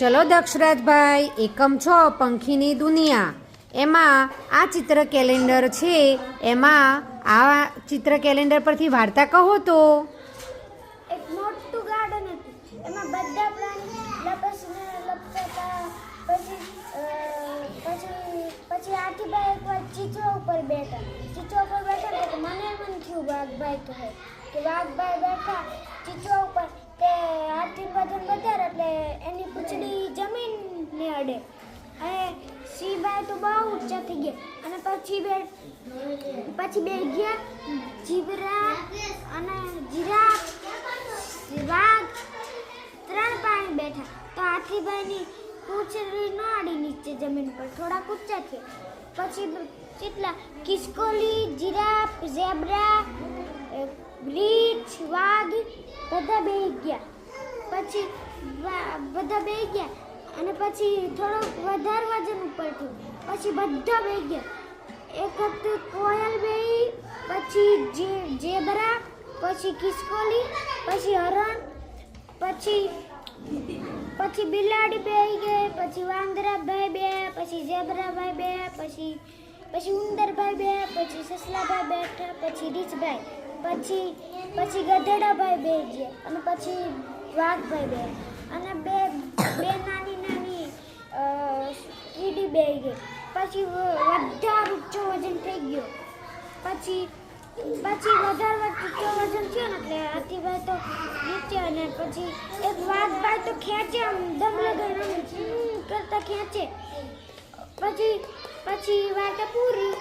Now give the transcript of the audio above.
ચલો દક્ષરાજભાઈ, એકમ છ પંખીની દુનિયા. એમાં આ ચિત્ર કેલેન્ડર છે. એમાં આ ચિત્ર કેલેન્ડર પરથી વાર્તા કહો તો. બેઠા. ચીચવા ઉપર તે હાથી વજન વધારે એટલે એની પૂંછડી અડે અને સિંહભાઈ તો બહુ ઊંચા થઈ ગયા. અને પછી બે પછી બે ગયા. જીબરા અને જીરાફ વાઘ ત્રણ પાણી બેઠા. તો હાથીભાઈની ન આડી નીચે જમીન પર. થોડાક ઊંચા છે પછી બ- કેટલા? કિસ્કોલી જીરાફ ઝેબ્રા રીંછ વાઘ, બધા બેહી ગયા. પછી બધા બે ગયા. અને પછી થોડોક વધારે વજન ઉપર થયું પછી બધા બે ગયા. એક વખતે કોયલ બે પછી જે- ઝેબ્રા પછી કિસકોલી, પછી હરણ, પછી પછી બિલાડી બેહી ગઈ, પછી વાંદરાભાઈ બે પછી ઝેબ્રાભાઈ બે પછી પછી ઉંદરભાઈ બે પછી સસલાભાઈ બેઠા, પછી રીછભાઈ પછી પછી ગધેડાભાઈ બે ગયા, અને પછી વાઘભાઈ બે અને બે બે નાની પછી વધારે ઊંચો વજન થઈ ગયો. પછી પછી વધારે ઊંચો વજન થયો ને એટલે અતિભાઈ તો નીચે અને પછી એક વાઘભાઈ તો ખેંચે આમ દમ લગાવીને કરતા ખેંચે. પછી પછી વાર્તા પૂરી.